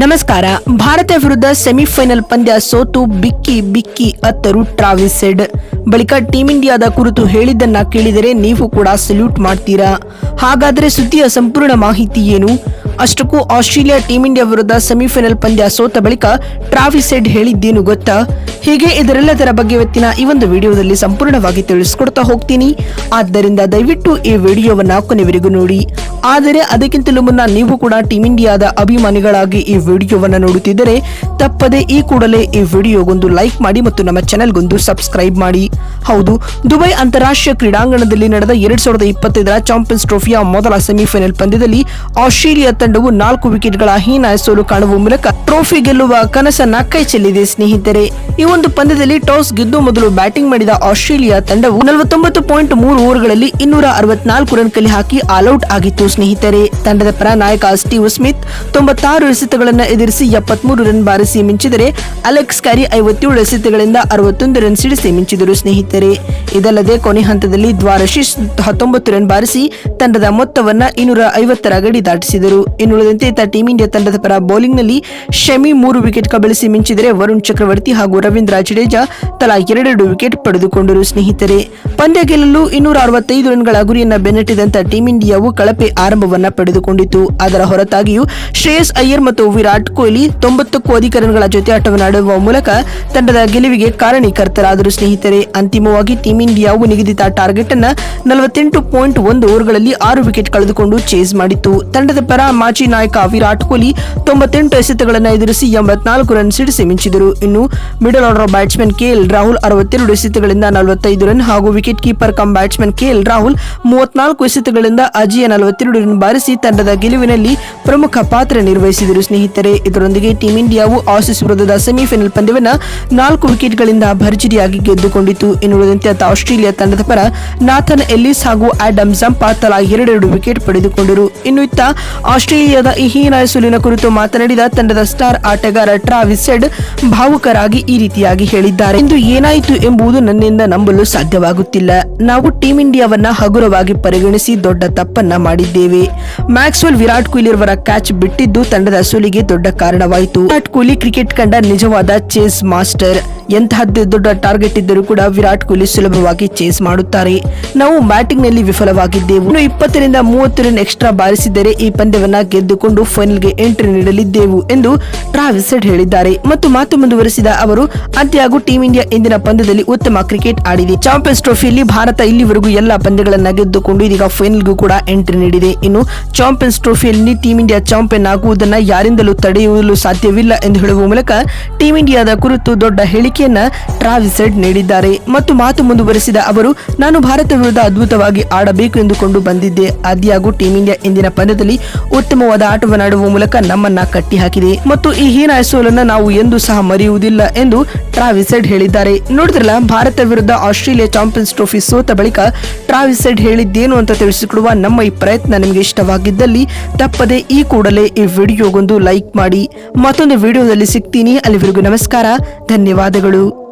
ನಮಸ್ಕಾರ. ಭಾರತ ವಿರುದ್ಧ ಸೆಮಿಫೈನಲ್ ಪಂದ್ಯ ಸೋತು ಬಿಕ್ಕಿ ಬಿಕ್ಕಿ ಅತ್ತರು ಟ್ರಾವಿಸ್ ಹೆಡ್ ಬಳಿಕ ಟೀಂ ಇಂಡಿಯಾದ ಕುರಿತು ಹೇಳಿದ್ದನ್ನ ಕೇಳಿದರೆ ನೀವು ಕೂಡ ಸಲ್ಯೂಟ್ ಮಾಡ್ತೀರಾ? ಹಾಗಾದರೆ ಸುದ್ದಿಯ ಸಂಪೂರ್ಣ ಮಾಹಿತಿ ಏನು? ಅಷ್ಟಕ್ಕೂ ಆಸ್ಟ್ರೇಲಿಯಾ ಟೀಂ ಇಂಡಿಯಾ ವಿರುದ್ಧ ಸೆಮಿಫೈನಲ್ ಪಂದ್ಯ ಸೋತ ಬಳಿಕ ಟ್ರಾವಿಸ್ ಹೆಡ್ ಹೇಳಿದ್ದೇನು ಗೊತ್ತಾ? ಹೀಗೆ ಇದರೆಲ್ಲದರ ಬಗ್ಗೆ ಇವತ್ತಿನ ಈ ಒಂದು ವಿಡಿಯೋದಲ್ಲಿ ಸಂಪೂರ್ಣವಾಗಿ ತಿಳಿಸ್ಕೊಡ್ತಾ ಹೋಗ್ತೀನಿ. ಆದ್ದರಿಂದ ದಯವಿಟ್ಟು ಈ ವಿಡಿಯೋವನ್ನ ಕೊನೆವರೆಗೂ ನೋಡಿ. ಆದರೆ ಅದಕ್ಕಿಂತಲೂ ಮುನ್ನ ನೀವು ಕೂಡ ಟೀಂ ಇಂಡಿಯಾದ ಅಭಿಮಾನಿಗಳಾಗಿ ಈ ವಿಡಿಯೋವನ್ನ ನೋಡುತ್ತಿದ್ದರೆ ತಪ್ಪದೆ ಈ ಕೂಡಲೇ ಈ ವಿಡಿಯೋಗೊಂದು ಲೈಕ್ ಮಾಡಿ ಮತ್ತು ನಮ್ಮ ಚಾನೆಲ್ಗೊಂದು ಸಬ್ಸ್ಕ್ರೈಬ್ ಮಾಡಿ. ಹೌದು, ದುಬೈ ಅಂತಾರಾಷ್ಟ್ರೀಯ ಕ್ರೀಡಾಂಗಣದಲ್ಲಿ ನಡೆದ ಎರಡ್ ಸಾವಿರದ ಇಪ್ಪತ್ತೈದರ ಚಾಂಪಿಯನ್ಸ್ ಟ್ರೋಫಿಯ ಮೊದಲ ಸೆಮಿಫೈನಲ್ ಪಂದ್ಯದಲ್ಲಿ ಆಸ್ಟ್ರೇಲಿಯಾ ತಂಡವು ನಾಲ್ಕು ವಿಕೆಟ್ಗಳ ಹೀನ ಸೋಲು ಕಾಣುವ ಮೂಲಕ ಟ್ರೋಫಿ ಗೆಲ್ಲುವ ಕನಸನ್ನ ಕೈ ಚೆಲ್ಲಿದೆ ಸ್ನೇಹಿತರೆ. ಈ ಒಂದು ಪಂದ್ಯದಲ್ಲಿ ಟಾಸ್ ಗೆದ್ದು ಮೊದಲು ಬ್ಯಾಟಿಂಗ್ ಮಾಡಿದ ಆಸ್ಟ್ರೇಲಿಯಾ ತಂಡವು ನಲವತ್ತೊಂಬತ್ತು ಪಾಯಿಂಟ್ ಮೂರು ಓವರ್ಗಳಲ್ಲಿ ಇನ್ನೂರ ಅರವತ್ನಾಲ್ಕು ರನ್ ಕಲೆ ಹಾಕಿ ಆಲ್ ಔಟ್ ಆಗಿತ್ತು ಸ್ನೇಹಿತರೆ. ತಂಡದ ಪರ ನಾಯಕ ಸ್ಟೀವ್ ಸ್ಮಿತ್ ತೊಂಬತ್ತಾರು ಎಸೆತಗಳನ್ನು ಎದುರಿಸಿ ಎಪ್ಪತ್ಮೂರು ರನ್ ಬಾರಿಸಿ ಮಿಂಚಿದರೆ ಅಲೆಕ್ಸ್ ಕ್ಯಾರಿ ಐವತ್ತೇಳು ಎಸೆತಗಳಿಂದ ಅರವತ್ತೊಂದು ರನ್ ಸಿಡಿಸಿ ಮಿಂಚಿದರು ಸ್ನೇಹಿತರೆ. ಇದಲ್ಲದೆ ಕೊನೆ ಹಂತದಲ್ಲಿ ದ್ವಾರಶಿಶ್ ಹತ್ತೊಂಬತ್ತು ರನ್ ಬಾರಿಸಿ ತಂಡದ ಮೊತ್ತವನ್ನ ಇನ್ನೂರ ಐವತ್ತರ ಗಡಿ ದಾಟಿಸಿದರು. ಇನ್ನುಳಿದಂತೆ ಇತ್ತ ಟೀಂ ಇಂಡಿಯಾ ತಂಡದ ಪರ ಬೌಲಿಂಗ್ನಲ್ಲಿ ಶಮಿ ಮೂರು ವಿಕೆಟ್ ಕಬಳಿಸಿ ಮಿಂಚಿದರೆ ವರುಣ್ ಚಕ್ರವರ್ತಿ ಹಾಗೂ ರವೀಂದ್ರ ಜಡೇಜಾ ತಲಾ ಎರಡೆರಡು ವಿಕೆಟ್ ಪಡೆದುಕೊಂಡರು ಸ್ನೇಹಿತರೆ. ಪಂದ್ಯ ಗೆಲ್ಲಲು ಇನ್ನೂರ ಅರವತ್ತೈದು ರನ್ಗಳ ಗುರಿಯನ್ನು ಬೆನ್ನಟ್ಟಿದಂತ ಟೀಂ ಇಂಡಿಯಾವು ಕಳಪೆ ಆರಂಭವನ್ನ ಪಡೆದುಕೊಂಡಿತು ಅದರ ಹೊರತಾಗಿಯೂ ಶ್ರೇಯಸ್ ಅಯ್ಯರ್ ಮತ್ತು ವಿರಾಟ್ ಕೊಹ್ಲಿ ತೊಂಬತ್ತಕ್ಕೂ ಅಧಿಕ ರನ್ಗಳ ಜೊತೆ ಆಟವನ್ನಾಡುವ ಮೂಲಕ ತಂಡದ ಗೆಲುವಿಗೆ ಕಾರಣೀಕರ್ತರಾದರು ಸ್ನೇಹಿತರೆ. ಅಂತಿಮವಾಗಿ ಟೀಂ ಇಂಡಿಯಾವು ನಿಗದಿತ ಟಾರ್ಗೆಟ್ ಅನ್ನು ನಲವತ್ತೆಂಟು ಪಾಯಿಂಟ್ ಒಂದು ಓವರ್ಗಳಲ್ಲಿ ಆರು ವಿಕೆಟ್ ಕಳೆದುಕೊಂಡು ಚೇಸ್ ಮಾಡಿತ್ತು. ತಂಡದ ಪರ ಮಾಜಿ ನಾಯಕ ವಿರಾಟ್ ಕೊಹ್ಲಿ ತೊಂಬತ್ತೆಂಟು ಎಸೆತಗಳನ್ನು ಎದುರಿಸಿ ಎಂಬತ್ನಾಲ್ಕು ರನ್ ಸಿಡಿಸಿ ಮಿಂಚಿದರು. ಇನ್ನು middle order batsman KL Rahul ಅರವತ್ತೆರಡು ಎಸೆತಗಳಿಂದ ನಲವತ್ತೈದು ರನ್ ಹಾಗೂ wicket keeper cum batsman KL Rahul ಮೂವತ್ನಾಲ್ಕು ಎಸೆತಗಳಿಂದ ಅಜಿಯ ನಲವತ್ತೆರಡು ರನ್ ಬಾರಿಸಿ ತಂಡದ ಗೆಲುವಿನಲ್ಲಿ ಪ್ರಮುಖ ಪಾತ್ರ ನಿರ್ವಹಿಸಿದರು. ಸ್ನೇಹಿತರೆ, ಇದರೊಂದಿಗೆ ಟೀಂ ಇಂಡಿಯಾವು ಆಸೀಸ್ ವಿರುದ್ಧದ ಸೆಮಿಫೈನಲ್ ಪಂದ್ಯವನ್ನು ನಾಲ್ಕು ವಿಕೆಟ್ಗಳಿಂದ ಭರ್ಜರಿಯಾಗಿ ಗೆದ್ದುಕೊಂಡಿತು. ಇನ್ನುಳಿದಂತೆ ಆಸ್ಟ್ರೇಲಿಯಾ ತಂಡದ ಪರ ನಾಥನ್ ಎಲ್ಲಿಸ್ ಹಾಗೂ ಆಡಮ್ ಜಂಪಾ ತಲಾ ಎರಡೆರಡು ವಿಕೆಟ್ ಪಡೆದುಕೊಂಡರು. ಇನ್ನು ಇತ್ತ ಆಸ್ಟ್ರೇಲಿಯಾದ ಈ ಹೀನಾಯ ಸುಲಿನ ಕುರಿತು ಮಾತನಾಡಿದ ತಂಡದ ಸ್ಟಾರ್ ಆಟಗಾರ ಟ್ರಾವಿಸ್ ಹೆಡ್ ಭಾವುಕರಾಗಿ ಈ ರೀತಿಯಾಗಿ ಹೇಳಿದ್ದಾರೆ. ಇಂದು ಏನಾಯಿತು ಎಂಬುದು ನನ್ನಿಂದ ನಂಬಲು ಸಾಧ್ಯವಾಗುತ್ತಿಲ್ಲ. ನಾವು ಟೀಂ ಇಂಡಿಯಾವನ್ನ ಹಗುರವಾಗಿ ಪರಿಗಣಿಸಿ ದೊಡ್ಡ ತಪ್ಪನ್ನ ಮಾಡಿದ್ದೇವೆ. ಮ್ಯಾಕ್ಸ್ವೆಲ್ ವಿರಾಟ್ ಕೊಹ್ಲಿ ಅವರ ಕ್ಯಾಚ್ ಬಿಟ್ಟಿದ್ದು ತಂಡದ ಸುಲಿಗೆ ದೊಡ್ಡ ಕಾರಣವಾಯಿತು. ವಿರಾಟ್ ಕೊಹ್ಲಿ ಕ್ರಿಕೆಟ್ ಕಂಡ ನಿಜವಾದ ಚೇಸ್ ಮಾಸ್ಟರ್. ಎಂತಹದ್ದೇ ದೊಡ್ಡ ಟಾರ್ಗೆಟ್ ಇದ್ದರೂ ಕೂಡ ವಿರಾಟ್ ಕೊಹ್ಲಿ ಸುಲಭವಾಗಿ ಚೇಸ್ ಮಾಡುತ್ತಾರೆ. ನಾವು ಬ್ಯಾಟಿಂಗ್ನಲ್ಲಿ ವಿಫಲವಾಗಿದ್ದೆವು. ಇನ್ನು ಇಪ್ಪತ್ತರಿಂದ ಮೂವತ್ತು ರನ್ ಎಕ್ಸ್ಟ್ರಾ ಬಾರಿಸಿದರೆ ಈ ಪಂದ್ಯವನ್ನ ಗೆದ್ದುಕೊಂಡು ಫೈನಲ್ಗೆ ಎಂಟ್ರಿ ನೀಡಲಿದ್ದೆವು ಎಂದು ಟ್ರಾವಿಸ್ ಹೆಡ್ ಹೇಳಿದ್ದಾರೆ. ಮತ್ತು ಮಾತು ಮುಂದುವರೆಸಿದ ಅವರು ಆದ್ಯಾಗೂ ಟೀಂ ಇಂಡಿಯಾ ಇಂದಿನ ಪಂದ್ಯದಲ್ಲಿ ಉತ್ತಮ ಕ್ರಿಕೆಟ್ ಆಡಿದೆ. ಚಾಂಪಿಯನ್ಸ್ ಟ್ರೋಫಿಯಲ್ಲಿ ಭಾರತ ಇಲ್ಲಿವರೆಗೂ ಎಲ್ಲಾ ಪಂದ್ಯಗಳನ್ನ ಗೆದ್ದುಕೊಂಡು ಇದೀಗ ಫೈನಲ್ಗೂ ಕೂಡ ಎಂಟ್ರಿ ನೀಡಿದೆ. ಇನ್ನು ಚಾಂಪಿಯನ್ಸ್ ಟ್ರೋಫಿಯಲ್ಲಿ ಟೀಂ ಇಂಡಿಯಾ ಚಾಂಪಿಯನ್ ಆಗುವುದನ್ನ ಯಾರಿಂದಲೂ ತಡೆಯಲು ಸಾಧ್ಯವಿಲ್ಲ ಎಂದು ಹೇಳುವ ಮೂಲಕ ಟೀಂ ಇಂಡಿಯಾದ ಕುರಿತು ದೊಡ್ಡ ಹೇಳಿಕೆಯನ್ನ ಟ್ರಾವಿಸ್ ನೀಡಿದ್ದಾರೆ. ಮತ್ತು ಮಾತು ಮುಂದುವರೆಸಿದ ಅವರು, ನಾನು ಭಾರತ ವಿರುದ್ಧ ಅದ್ಭುತವಾಗಿ ಆಡಬೇಕು ಎಂದುಕೊಂಡು ಬಂದಿದ್ದೆ. ಆದ್ಯಾಗೂ ಟೀಂ ಇಂಡಿಯಾ ಇಂದಿನ ಪಂದ್ಯದಲ್ಲಿ ಉತ್ತಮವಾದ ಆಟವನ್ನಾಡುವ ಮೂಲಕ ನಮ್ಮನ್ನ ಕಟ್ಟಿಹಾಕಿದೆ. ಮತ್ತು ಈ ಹೀನಾಯ ಸೋಲನ್ನ ನಾವು ಎಂದೂ ಸಹ ಮರೆಯುವುದಿಲ್ಲ ಎಂದು ಟ್ರಾವಿಸ್ ಹೇಳಿದ್ದಾರೆ. ನೋಡಿದ್ರಲ್ಲ, ಭಾರತ ವಿರುದ್ಧ ಆಸ್ಟ್ರೇಲಿಯಾ ಚಾಂಪಿಯನ್ಸ್ ಟ್ರೋಫಿ ಸೋತ ಬಳಿಕ ಟ್ರಾವಿಸ್ ಹೇಳಿದ್ದೇನು ಅಂತ ತಿಳಿಸಿಕೊಡುವ ನಮ್ಮ ಈ ಪ್ರಯತ್ನ ನಿಮಗೆ ಇಷ್ಟವಾಗಿದ್ದಲ್ಲಿ ತಪ್ಪದೆ ಈ ಕೂಡಲೇ ಈ ವಿಡಿಯೋಗೊಂದು ಲೈಕ್ ಮಾಡಿ. ಮತ್ತೊಂದು ವಿಡಿಯೋದಲ್ಲಿ ಸಿಗ್ತೀನಿ. ಅಲ್ಲಿವರೆಗೂ ನಮಸ್ಕಾರ. ಧನ್ಯವಾದಗಳು.